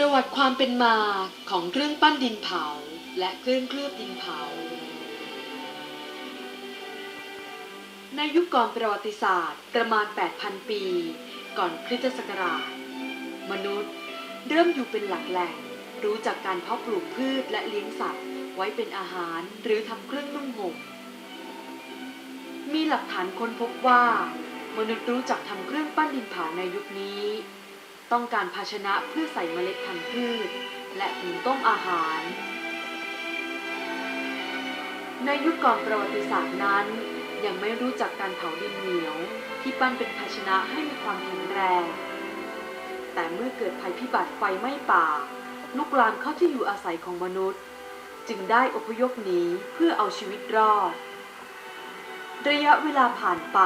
ประวัติความเป็นมาของเครื่องปั้นดินเผา และเครื่องเคลือบดินเผา ในยุคก่อนประวัติศาสตร์ประมาณ 8,000 ปี ก่อนคริสตศักราช มนุษย์เริ่มอยู่เป็นหลักแหล่ง รู้จักการเพาะปลูกพืชและเลี้ยงสัตว์ ไว้เป็นอาหารหรือทำเครื่องนุ่งห่มมีหลักฐานค้นพบว่า มนุษย์รู้จักทำเครื่องปั้นดินเผาในยุคนี้ ต้องการภาชนะเพื่อใส่เมล็ดพันธุ์พืช และหุงต้มอาหาร ในยุคก่อนประวัติศาสตร์นั้น ยังไม่รู้จักการเผาดินเหนียว ที่ปั้นเป็นภาชนะให้มีความแข็งแรง แต่เมื่อเกิดภัยพิบัติไฟไหม้ป่า ลุกลามเข้าที่อยู่อาศัยของมนุษย์ จึงได้อพยพหนีเพื่อเอาชีวิตรอด ระยะเวลาผ่านไป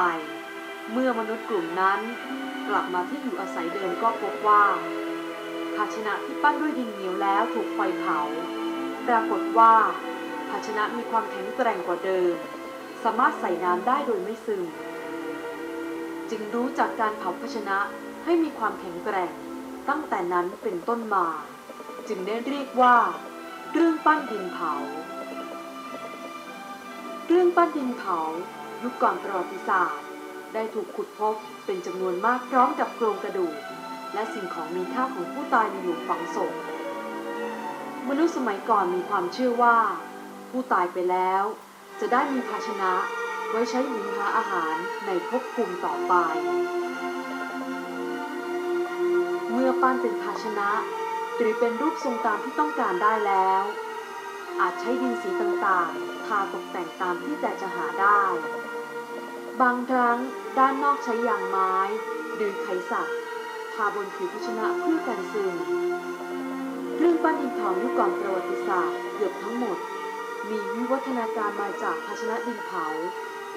เมื่อมนุษย์กลุ่มนั้น กลับมาที่อยู่อาศัยเดิมก็พบว่า ภาชนะที่ปั้นด้วยดินเหนียวแล้วถูกไฟเผา ปรากฏว่าภาชนะมีความแข็งแกร่งกว่าเดิม สามารถใส่น้ำได้โดยไม่ซึม จึงรู้จากการเผาภาชนะให้มีความแข็งแกร่ง ตั้งแต่นั้นเป็นต้นมา จึงได้เรียกว่าเรื่องปั้นดินเผา เรื่องปั้นดินเผายุคก่อนประวัติศาสตร์ ได้ถูกขุดพบเป็นจำนวนมากพร้อมกับโครงกระดูก และสิ่งของมีค่าของผู้ตายในหลุมฝังศพมนุษย์สมัยก่อนมีความเชื่อว่า ผู้ตายไปแล้ว จะได้มีภาชนะ ไว้ใช้หุงหาอาหารในภพภูมิต่อไป เมื่อปั้นเป็นภาชนะ หรือเป็นรูปทรงตามที่ต้องการได้แล้ว อาจใช้ดินสีต่างๆ ทาตกแต่งตามที่แต่จะหาได้ บางครั้งด้านนอกใช้ยางไม้ หรือไขสัตว์ทาบนผิวภาชนะเพื่อกันซึมเครื่องปั้นดินเผายุคก่อนประวัติศาสตร์เกือบทั้งหมด มีวิวัฒนาการมาจากภาชนะดินเผา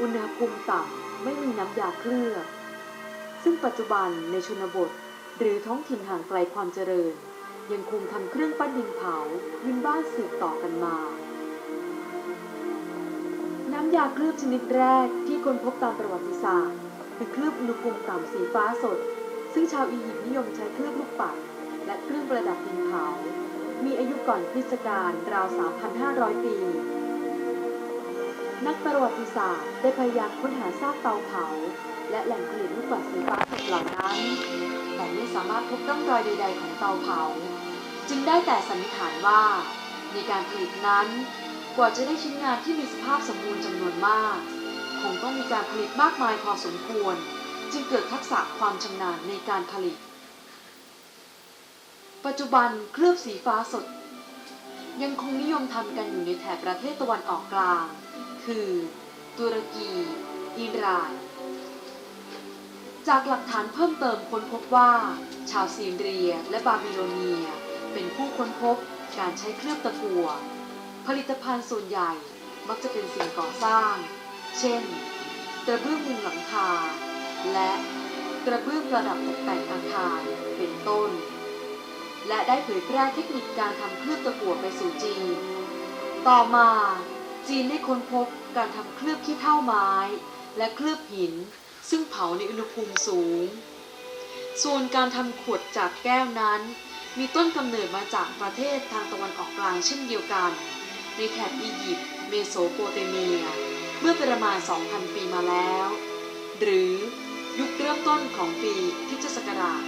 อุณหภูมิต่ำไม่มีน้ำยาเคลือบ ซึ่งปัจจุบันในชนบท หรือท้องถิ่นห่างไกลความเจริญ ยังคงทำเครื่องปั้นดินเผาพื้นบ้านสืบต่อกันมา ยาเคลือบชนิดแรกที่ค้นพบตามประวัติศาสตร์คือเคลือบอุณหภูมิต่ำสีฟ้าสด ซึ่งชาวอียิปต์นิยมใช้เคลือบลูกปัด และเครื่องประดับดินเผา มีอายุก่อนคริสตกาลราว 3,500 ปี นักประวัติศาสตร์ได้พยายามค้นหาซากเตาเผา และแหล่งผลิตลูกปัดสีฟ้าสดเหล่านั้น แต่ไม่สามารถพบร่องรอยใด ๆ ของเตาเผา จึงได้แต่สันนิษฐานว่า ในการผลิตนั้น กว่าจะได้ชิ้นงานที่มีสภาพสมบูรณ์จำนวนมาก คงต้องมีการผลิตมากมายพอสมควร จึงเกิดทักษะความชำนาญในการผลิต ปัจจุบันเคลือบสีฟ้าสด ยังคงนิยมทำกันอยู่ในแถบประเทศตะวันออกกลาง คือ ตุรกี อิหร่าน จากหลักฐานเพิ่มเติมค้นพบว่า ชาวซีเรียและบาบิโลเนีย เป็นผู้ค้นพบการใช้เคลือบตะกั่ว ผลิตภัณฑ์ส่วนใหญ่มักจะเป็นสิ่งก่อสร้าง เช่น กระเบื้องมุงหลังคา และกระเบื้องประดับตกแต่งอาคารเป็นต้น และได้เผยแพร่เทคนิคการทำเคลือบตะกั่วไปสู่จีน ต่อมาจีนได้ค้นพบการทำเคลือบขี้เท่าไม้ และเคลือบหิน ซึ่งเผาในอุณหภูมิสูง ส่วนการทำขวดจากแก้วนั้น มีต้นกำเนิดมาจากประเทศทางตะวันออกกลางเช่นเดียวกัน ในแถบอียิปต์เมโสโปเตเมีย เมื่อประมาณ 2,000 ปีมาแล้ว หรือยุคเริ่มต้นของปีคริสตศักราช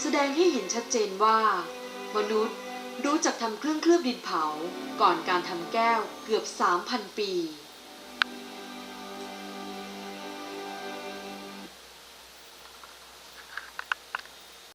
แสดงให้เห็นชัดเจนว่า มนุษย์รู้จักทำเครื่องเคลือบดินเผาก่อนการทำแก้วเกือบ 3,000 ปี